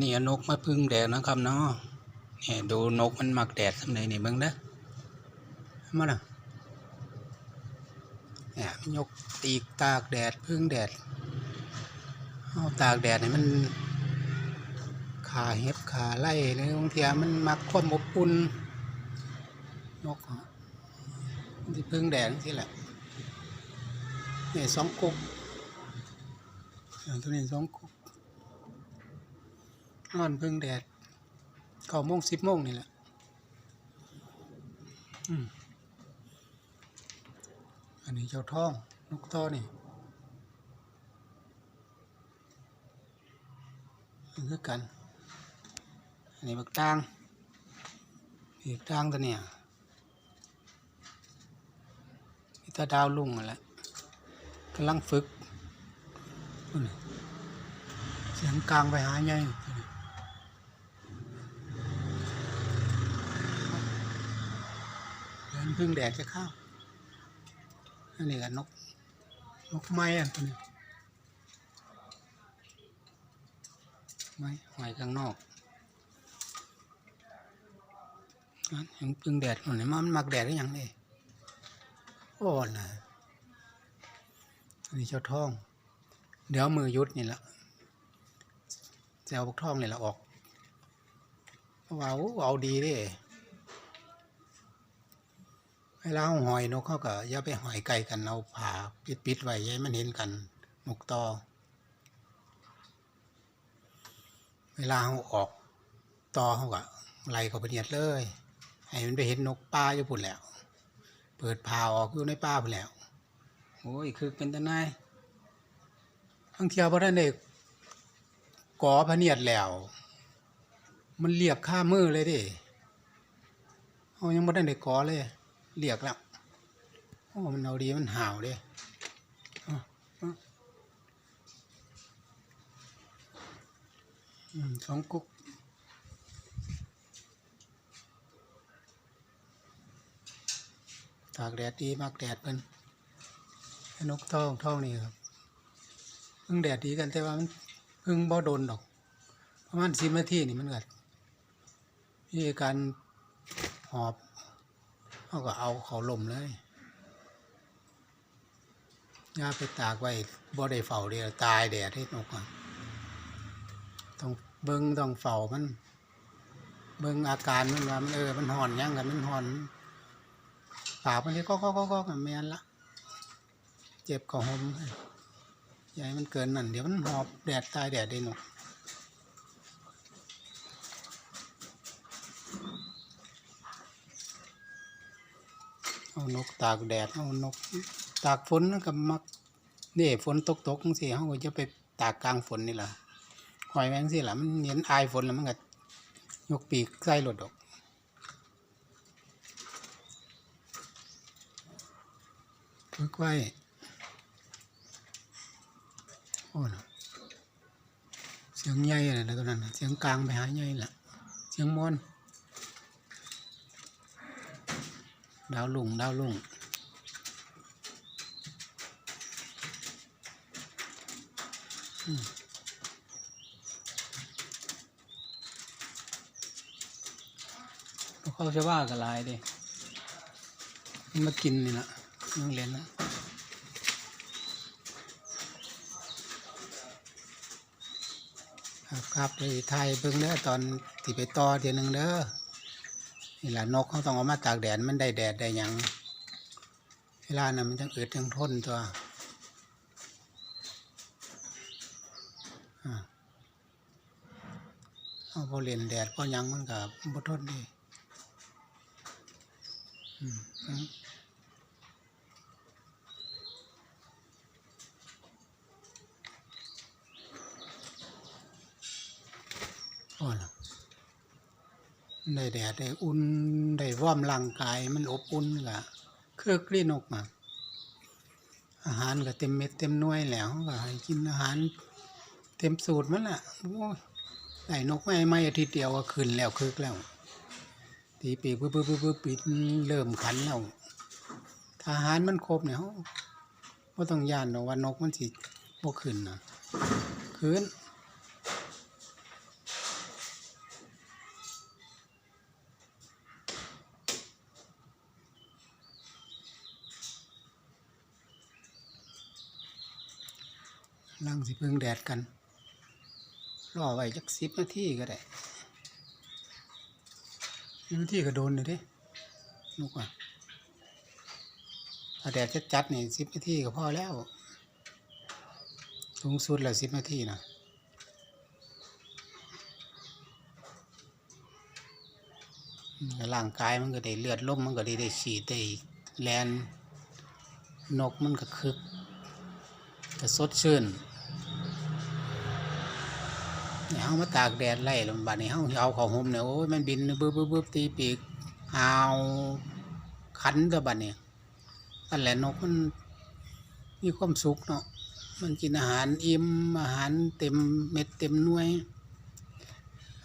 นี่นกมาพึ่งแดดนะครับเนาะนี่ดูนกมันมักแดดสำไหนนี่เบิ่งเด้อมาน่ะเนี่ยนยกตีกตากแดดพึ่งแดดเอาตากแดดให้มันขาเห็บขาไล่ในบางทีมันมักความอบอุ่นนกที่พึ่งแดดที่แหละนี่สองกุกอย่างตัวนี้สองกุก นอนพึ่งแดดเก้าโมงสิบโมงนี่แหละอืมอันนี้เจ้าท่อง นกท่อนี่คือกัน อันนี้บักตางอีกตางตัวเนี่ยมีแตาดาวลุ่งนั่นแหละกำลังฝึก เสียงกลางไปหาใหญ่ตัวนี้ เดิน พึ่งแดดจะเข้า อันนี้ก็นก นกไม้อันตัวนี้ไม้หอยข้างนอกอันยังพึ่งแดดคนนี้มันมักแดดได้ยังเลยโอ้น่ะอันนี้เจ้าท่อง เดี๋ยวมือยุดนี่ละจะเอาพวกท่องนี่ละออกเพราเอาดีเดิ เวลาเอาหอยนกเขาก็อย่าไปหอยไก่กันเอาผ่าปิดปิดๆไว้ย่าให้มันเห็นกันนกตอเวลาเขาออกตอเขาก็ไล่เขาไปเนียดเลยให้มันไปเห็นนกป่าอยู่พุ่นแล้ว เปิดผ่าออกอยู่ในป่าพุ่นแล้วโอ้ยคือเป็นตานายทั้งเที่ยวพระท่านเอกก่อพระเนียดแล้ว มันเรียบข้ามือเลยดิเขายังไม่ได้ได้ก่อเลย เรียกแล้วโอ้มันเอาดีมันห่าวเด้สองกุ๊กตากแดดดีมากแดดเป็นนกท่องท่องนี่ครับเพิ่งแดดดีกันแต่ว่ามันเพิ่งบ่โดนดอก ประมาณสิบนาทีนี่มันกัดวิธีการหอบ เขาก็เอาเขาลมเลยย่าไปตากไว้บ่ได้เฝ้าเดียวตายแดดให้นกอะต้องเบิ้งต้องเฝ้ามัน เบิ้งอาการมันว่ามันเออมันห่อนยังกันมันห่อนปากมันที่ก็ก็ก็ก็กันแมนละเจ็บก็หมอย่าให้มันเกินนั่นเดี๋ยวมันหอบแดดตายแดดได้นก เอานกตากแดดเอานก ตากฝนนั่นก็มักนี่ฝนตกตกจังทีเขาก็จะไปตากกลางฝนนี่ล่ะหอยแมงสิล่ะมันเห็นอายฝนแล้วมันก็ยกปีกใส่รถดอกฝึกไว้โอ้เสียงใหญ่เลยนะตัวนั้นเสียงกลางไปหาใหญ่ล่ะเสียงมอน ดาวลุ่งดาวลุ่งเขาจะว่ากับลายดิมากินนี่นะยังเรียนนะ ครับครับไปไทยเบิ่งเด้อตอนที่ไปต่อเทียหนึงเด้อ นี่แหละนกเขาต้องเอามาตากแดดมันได้แดดได้ยังเวลานั้นมันจังอืดจังทนตัวเอาพอเรียนแดดพอยังมันก็บ่ทนดีอืมอืมโอ้ล่ะ ได้แดดได้อุ่นได้วอร์มร่างกายมันอบอุ่นก็คือกลีนกมาอาหารก็เต็มเม็ดเต็มหน่วยแล้วก็ให้กินอาหารเต็มสูตรมันล่ะโอ้ยได้นกไม่ไม่อาทิตย์เดียวก็ขึ้นแล้วคึกแล้วตีปีกปึ๊บปึ๊บปึ๊บปึ๊บปิดเริ่มขันแล้วถ้าอาหารมันครบเนี่ยก็ต้องย่านหรอว่านกมันสิบ่ขึ้นนะขึ้น ลังสิเพิ่งแดดกัน รอไว้จักสิบนาทีก็ได้สิบนาทีก็โดนเลยดิลูกอะถ้าแดดจัดๆนี่สิบนาทีก็พอแล้ว สูงสุดแล้วสิบนาทีนะร่างกายมันก็ได้เลือดลมมันก็ได้ได้ฉีดได้แลนนกมันก็คึกก็สดชื่น เนี่ยเอามาตากแดดไล่ล้วบัดนี้เฮาเอาเข้าห่มเนี่ยโอ้ยมันบินบึบบึบบึบตีปีกเอาคันตัวบัดนี้นั่นแหละนกมันมีความสุขเนาะมันกินอาหารอิ่มอาหารเต็มเม็ดเต็มหน่วย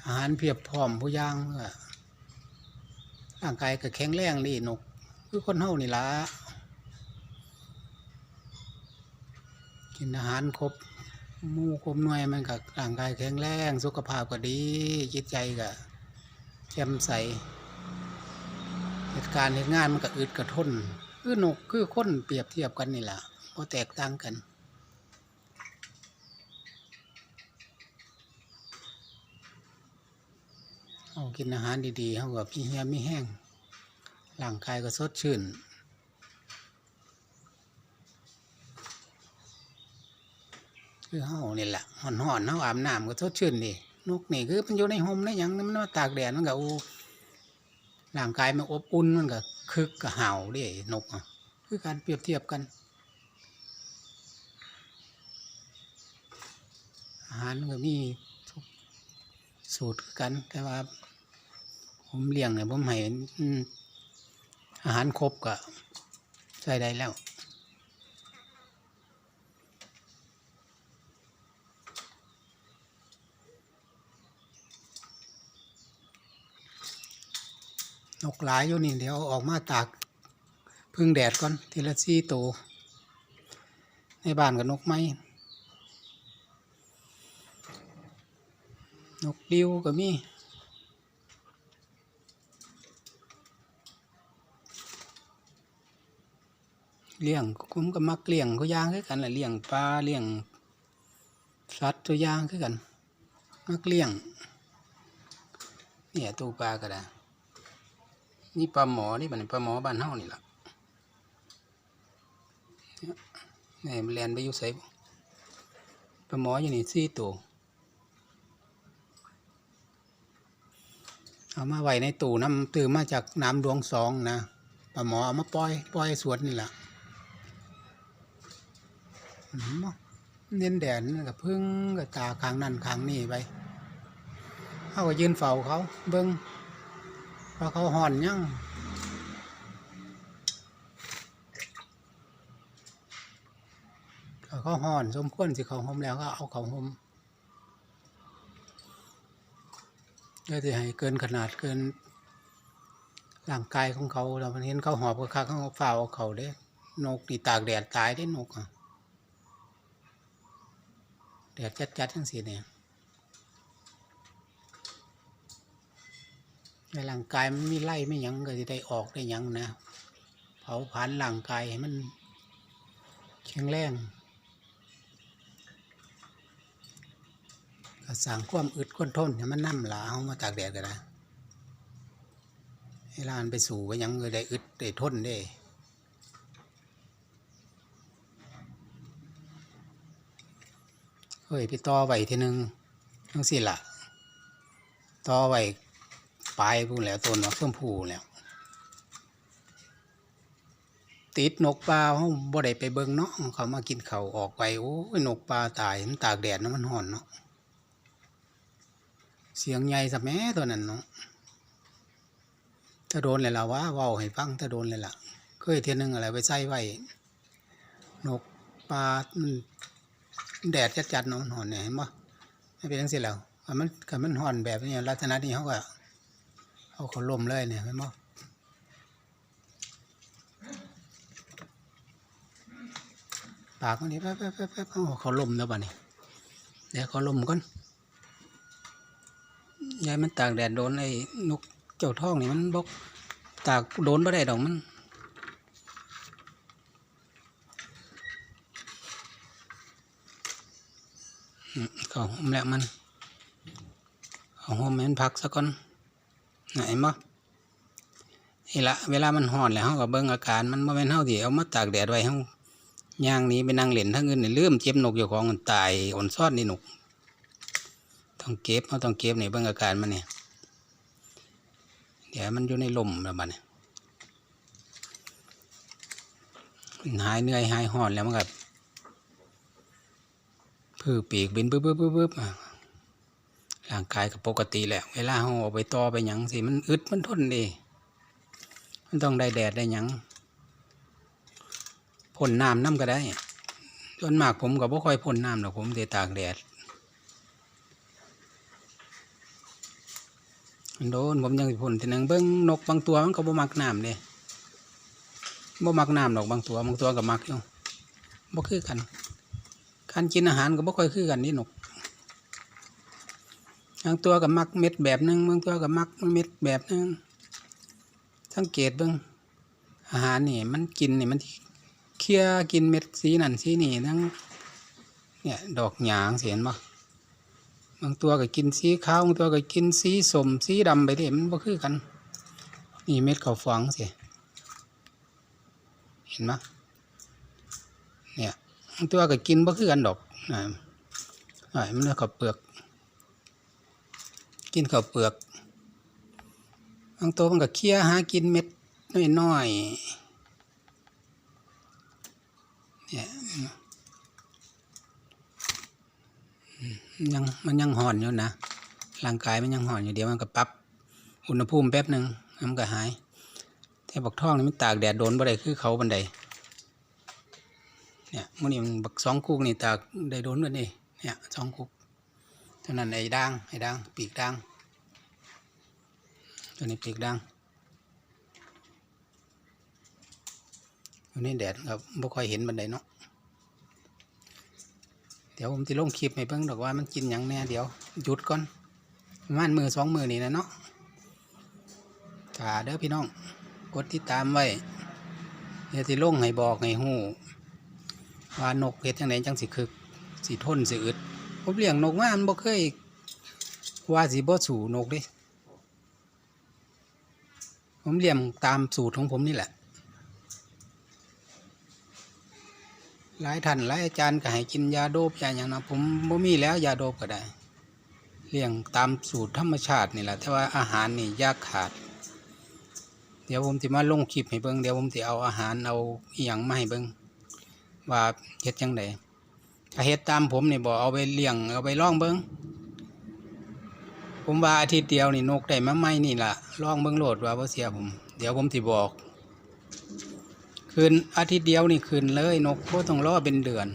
อาหารเพียบพร้อมผู้ย่างร่างกายก็แข็งแรงดีนก คือคนเฮานี่ละกินอาหารครบ มู่ครบหน่วยมันก็ร่างกายแข็งแรงสุขภาพก็ดีจิตใจก็แจ่มใสเหตุการณ์เหตุงานมันก็อึดกระทนคือนกคือคนเปรียบเทียบกันนี่แหละพอแตกต่างกันเอากินอาหารดีๆเขาก็พี่เฮียไม่แห้งร่างกายก็สดชื่น คือเฮานี่แหละห่อนๆเฮาอาบน้ำก็สดชื่นดีนกนี่คือมันอยู่ในห่มในหยังมันมาตากแดดมันก็อูร่างกายมันอบอุ่นมันก็คึกก็เห่าดินกคือการเปรียบเทียบกัน อาหารก็มีสูตรกัน แต่ว่า ผมเลี้ยงเนี่ยผมให้อาหารครบก็ใช้ได้แล้ว นกหลายอยู่นี่เดี๋ยวออกมาตากพึ่งแดดก่อนทีละสี่ตัวในบ้านกับนกไม้นกดิวก็มีเลี้ยงผมก็มักเลี้ยงเขาย่างคือกันแหละเลี้ยงปลาเลี้ยงสัตว์ตัวย่างคือกัน มักเลี้ยงเนี่ยตู้ปลาก็ได้ นี่ปลาหมอนี่มันปลาหมอบ้านเฮานี่ล่ะเนี่ยมันแลนไปอยู่ไสบ่ปลาหมออยู่นี่สี่ตัวเอามาไว้ในตู้น้ำตื่นมาจากน้ำดวงสองนะปลาหมอเอามาปล่อยปล่อยสวนนี่แหละเน้นแดดนั่นกับพึ่งกับตาข้างนั่นข้างนี่ไปเขาก็ยืนเฝ้าเขาเบิ้ง พอเขาห่อนยังเขาห่อนสมควรสิเขาห่มแล้วก็เอาเขาห่มเพื่อที่ให้เกินขนาดเกินร่างกายของเขาเราเห็นเขาหอบก็คักเขาฝ้าวเอาเขาเด้นกนี่ตากแดดตายได้นกอะแดดจัดๆทั้งสี่เนี่ย ในร่างกายมันมีไล่ไม่ยังก็จะได้ออกได้ยังนะ เผาผลาญร่างกายให้มันแข็งแรงก็สั่งความอึดความทนให้มันนั่มหลาเอามาตากแดดก็ได้ให้ลานไปสู่ก็ยังเลยได้อึดได้ทนได้เฮ้ยไปต่อไหวทีหนึ่งทั้งสี่ละต่อไหว ปลายพูนแหล้วต้นนกส้มผูแล้ว ติดนกปลาเขาบ่ได้ไปเบิ่งเนาะเขามากินเขาออกไปโอ้ยนกปลาตายมันตากแดดนะมันห่อนเนาะเสียงใหญ่สัแม่ตัวนั้นเนาะถ้าโดนเลยล่ะวะเว้าให้ฟังถ้าโดนเลยล่ะเคยเทียนหนึงอะไรไปใส่ไว้นกปลามันแดดจัดๆเนาะห่อนเนี่ยเห็นปะไม่เป็นจังสิแล้วมันคันมันห่อนแบบนี้ลักษณะนี้เขาก็ เอาเขาล่มเลยเนี่ยเห็นบ่ปากมันนี่แป๊บแป๊บแป๊บแป๊บเอาเขาล่มแล้วบ่เนี่เดี๋ยวเขาล่มก่อนยายมันตากแดดโดนไอ้นกเจ้าท้องนี่มันบกตากโดนบ่ได้ดอกมันเขาห่มแล้วมันเขาห่มให้มันพักซะก่อน ไหนบ่นี่ละเวลามันห่อนแล้วเฮาก็เบิ่งอาการมันบ่แม่นเฮาสิเอามาตากแดดไว้เฮาย่างนี้ไปนั่งเล่นทั้งอื่นนี่ลืมเจ็บนกอยู่ของมันตายอ่อนซอนนี่นกต้องเก็บเฮาต้องเก็บนี่เบิ่งอาการมันเนี่ยเดี๋ยวมันอยู่ในลมแล้วบัดนี้มันหายเหนื่อยหายห่อนแล้วมันก็พือปีกบินปึ๊บปึ๊บปึ๊บปึ๊บอะ ร่างกายก็ปกติแหละ เวลาเราออกไปต่อไปหยังสิมันอึดมันทนดีมันต้องได้แดดได้หยังพ่นน้ำน้ำก็ได้ส่วนมากผมก็บ่ค่อยพ่นน้ำหรอกผมแต่ตากแดดโดนผมยังพ่นทีหนึงเบิ้งนกบางตัวมันก็บ่มักน้ำเด้บ่มักน้ำหรอกบางตัวบางตัวก็มักอยู่บ่คือกันการกินอาหารก็บ่ค่อยคือกันนี่นก บางตัวก็มักเม็ดแบบหนึงบางตัวก็มักเม็ดแบบหนึงสังเกตเบิ่งอาหารนี่มันกินนี่มันเคี่ยกินเม็ดสีนั่นสีนี่ทั้งเนี่ยดอกหยางเสียนบ่บางตัวก็กินสีขาวบางตัวก็กินสีสมสีดำไปเด้มันบ่คือกัน นี่เม็ดข้าวฟางสิเห็นไหมเนี่ยบางตัวก็กินบ่คือกันดอกนะอ่ามันเอาข้าวเปลือก กินข้าวเปลือกบางตัวมันก็เคี่ยหากินเม็ดน้อยๆเนี่ยมันยังมันยังห่อนอยู่นะร่างกายมันยังห่อนอยู่เดี๋ยวมันก็ปรับอุณหภูมิแป๊บหนึ่งมันก็หาย แต่บักท่องนี่มันตากแดดโดนบ่ได้คือเขาบันไดเนี่ยมันนี่มันบักสองคุกนี่ตากได้โดนกันนี่เนี่ยสองคุก เท่านั้นไอ้ด่างไอ้ด่างปีกด่างตัวนี้ปีกด่างตัวนี้แดดครับบ่ค่อยเห็นบันไดเนาะเดี๋ยวผมจะลงคลิปให้เพิ่งดอกว่ามันกินหยังแน่เดี๋ยวหยุดก่อนประมาณมือสองมือนี่นะเนาะถ้าเด้อพี่น้องกดติดตามไว้เดี๋ยวที่ลงให้บอกให้ฮู้ว่านกเฮ็ดจังไดจังสิคึกสิทนสิอึด ผมเลี้ยงนกมามันบ่เคยว่าสิบ่สู่นกดิผมเลี้ยงตามสูตรของผมนี่แหละ หลายท่านหลายอาจารย์ก็ให้กินยาโดบยาอย่างนะผมบ่มีแล้วยาโดบก็ได้ เลี้ยงตามสูตรธรรมชาตินี่แหละแต่ว่าอาหารนี่ยากขาด เดี๋ยวผมสิมาลงคลิปให้เบิ่งเดี๋ยวผมสิเอาอาหารเอาอีหยังมาให้เบิ่งว่าเฮ็ดจังได ถ้าเฮ็ดตามผมนี่บ่เอาไปเลี้ยงเอาไปล่องเบิ่งผมว่าอาทิตย์เดียวนี่นกได้มาใหม่นี่ล่ะล่องเบิ่งโหลดว่าบ่เสียผม เดี๋ยวผมสิบอก คืนอาทิตย์เดียวนี่คืนเลยนกบ่ต้องรอเป็นเดือน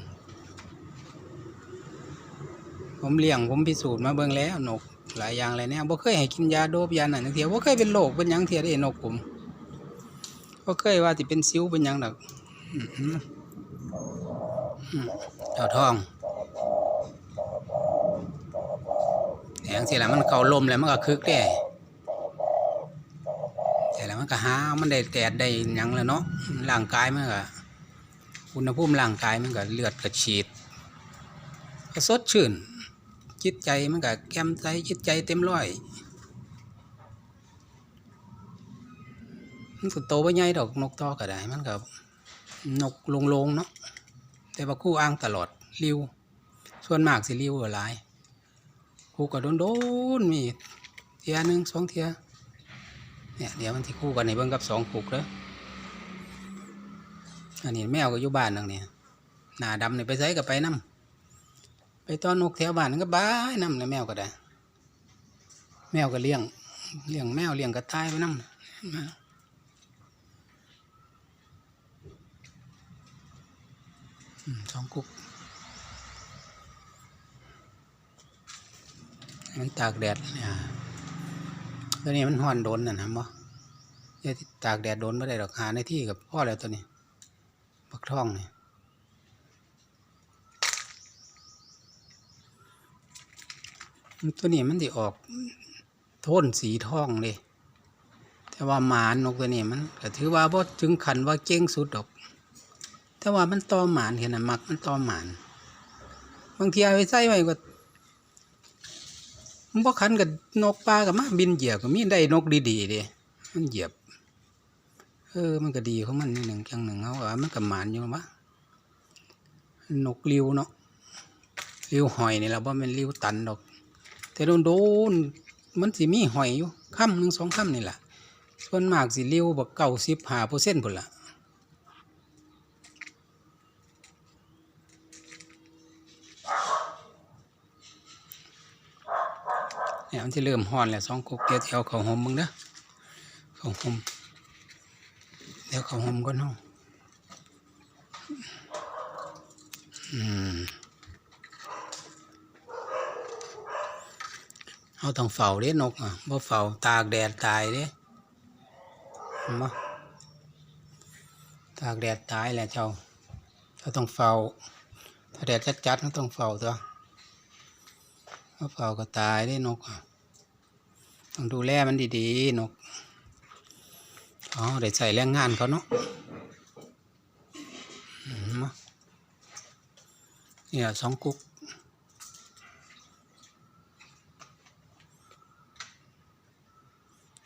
ผมเลี้ยงผมพิสูจน์มาเบิ่งแล้วนกหลายอย่างหลยแนวบ่เคยให้กินยาโดบยานั่นจักเทียบ่เคยเป็นโรคเป็นยังเทียเด้นกผมบ่เคยว่าสิเป็นสิวเป็นยังดอกอื้อหืออืม เจ้าทองแหงสิละมันเกาลมแล้วมันก็คึกได้แต่แล้วมันก็หามันได้แดดได้ยังแล้วเนาะร่างกายมันก็อุณหภูมิร่างกายมันก็เลือดก็ฉีดก็สดชื่น จิตใจมันก็แก้มใสจิตใจเต็มร้อยมันก็โตไปใหญ่ดอกนกตอก็ได้มันก็นกลงๆเนาะ แต่ว่าคู่อ้างตลอดริวส่วนมากสิริวหลายคู่ก็โดนโดนๆมีเทียหนึ่งสองเทียเนี่ยเดี๋ยวมันที่คู่กันในเบิ้องกับสองคู่เด้ออันนี้แมวก็อยู่บ้านนั่งเนี่ยหน้าดำเนี่ยไปใส่กับไปน้ำไปต้อนนกแถวบ้านนั่นก็บ้ายน้ำแล้วแมวก็ได้ แมวก็เลี้ยงเลี้ยงแมวเลี้ยงกระต่ายไปน้ำอืม สองกุ๊กมันตากแดดเนี่ยตัวนี้มันห่อนโดนน่ะนะมั้ยาตากแดดโดนไม่ได้ดอกหาในที่กับพ่อแล้วตัวนี้ปักท่องเนี่ยตัวนี้มันที่ออกโทนสีทองเลยแต่ว่าหมานนกตัวนี้มันก็ถือว่าบ่ถึงขันว่าเก่งสุดดอก แต่ว่ามันตอหมานเห็นนะมักมันตอหมาน บางทีเอาไปใส่ไว้ก็มันบ่คันกับนกปลากับมาบินเหยียบก็มีได้นกดีๆเด้มันเหยียบ เออ มันก็ดีของมันนิดหนึ่งจังหนึ่งเขาว่ามันก็หมานอยู่มะนกริวเนาะริวหอยนี่แหละว่ามันริวตันดอก แต่โดนโดนมันสิมีหอยอยู่ค่ำหนึ่งสองค่ำนี่แหละส่วนมากสิริวบักเก่าสิบห้าเปอร์เซ็นต์พุ่นละ เนี่ยมันจะเริ่มฮ้อนแล้วสองกุกเดียวเที่ยวเขาหอมมึงเด้อเขาหอมเดี๋ยวเขาหอมก่อนเนาะอืมเอาต้องเฝ้าเด้นกอะบ่เฝ้าตากแดดตายเด้เห็นบ่ตากแดดตายแหละเจ้าเราต้องเฝ้าถ้าแดดจัดๆเราต้องเฝ้าตัว บ่เฝ้าก็ตายเด้นกต้องดูแลมันดีๆ นกอ๋อได้ใส่แรงงานเขาเนาะอืมาเนี่ยสองกุ๊ก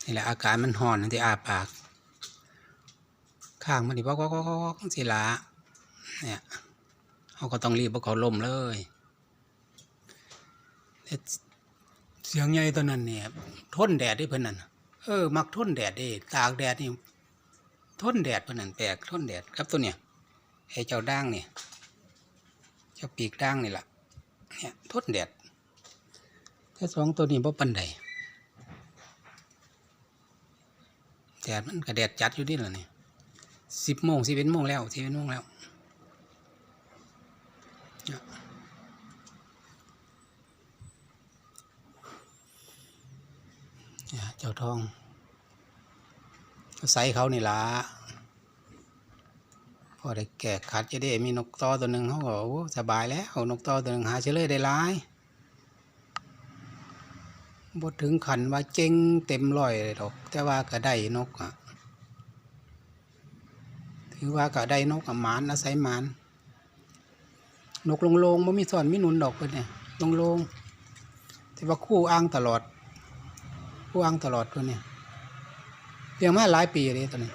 นี่แหละอาการมันห่อนที่อาปาก ข้างมันดิบอกบอกกบอกสิละเนี่ยเขาก็ต้องรีบเพราะเขาล่มเลย เสียงใหญ่ตัวนั้นเนี่ยทนแดดได้เพิ่นนั่นเออ มักทนแดดเด้ตากแดดนี่ทนแดดเพิ่นนั่นแปลกทนแดดครับตัวเนี่ยไอ้เจ้าด่างเนี่ยเจ้าปีกด่างนี่แหละเนี่ยทนแดดแต่สองตัวนี้บ่ปันใดแดดมันก็แดดจัดอยู่ดิล่ะนี่สิบโมงสิบเอ็ดโมงแล้วสิบเอ็ดโมงแล้วเนี่ย เจ้าทองใส่เขานี่ละพอได้แก่ขัดจะได้มีนกต่อตัวหนึ่งเขาก็โอ้สบายแล้วนกต่อตัวหนึ่งหาเฉลยได้หลายบดถึงขันว่าเจ๊งเต็มร้อยเลยดอก แต่ว่าก็ได้นกอะถือว่าก็ได้นกอะหมานอาศัยหมาน นกลงลงๆมันมีสอนมีหนุนดอกเพิ่นเนี่ยลงลงๆแต่ว่าคู่อ้างตลอด คู่อ้างตลอดตัวเนี่ยเลี้ยงมาหลายปีเลยตัวนี้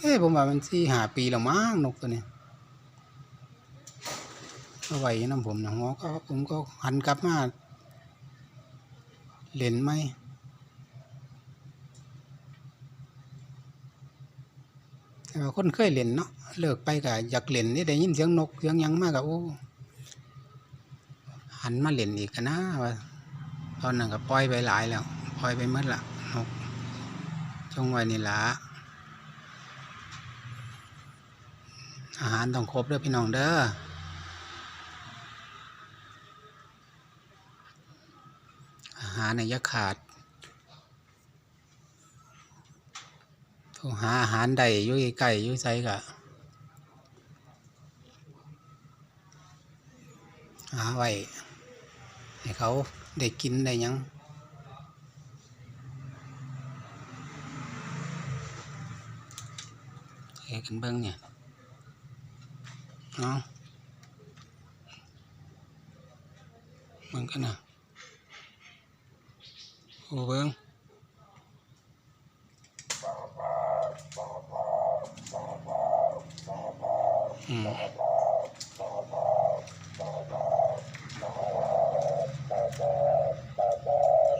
เอ้ผมว่ามันสี่หาปีแล้วมั้งนกตัวนี้เอาไว้น้ำผมนะหัวก็ผมก็หันกลับมาเล่นไหมแต่ว่าคนเคยเล่นเนาะเลิกไปก็อยากเล่นนี่ได้ยินเสียงนกเสียงยังมากก็โอ้หันมาเล่นอีกกันนะว่าตอนนั้นก็ปล่อยไปหลายแล้ว อยไปหมดละนกจงไว้นี่ละอาหารต้องครบเด้อพี่น้องเด้ออาหารเนี่ยยขาดโทรหาอาหารใดยู่ใกล้ๆอยู่ไสกะหาไว้ให้เขาได้กินได้ยัง เฮ็ดกันเบิ่งเนี่ยเอาเบิ่งกันนะโอ้เบิ่งอืม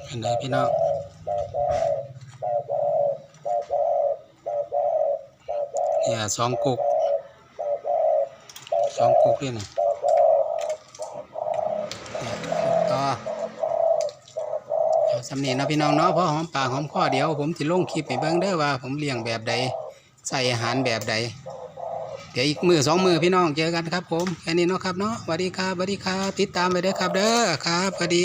เป็นไงพี่น้อง เนี่ยสองกุกสองกุกเลยนะเนี่ยต่อเอาสำเนีเนะพี่น้องเนาะเพราะหอมปากหอมคอเดียว ผมจะลงคลิปให้เบิ่งเด้อว่า ผมเลี้ยงแบบใดใส่อาหารแบบใด เดี๋ยวอีกมือสองมือพี่น้องเจอกันครับผมแค่นี้เนาะครับเนาะสวัสดีครับสวัสดีครับติดตามไปเด้อครับเด้อครับสวัสดี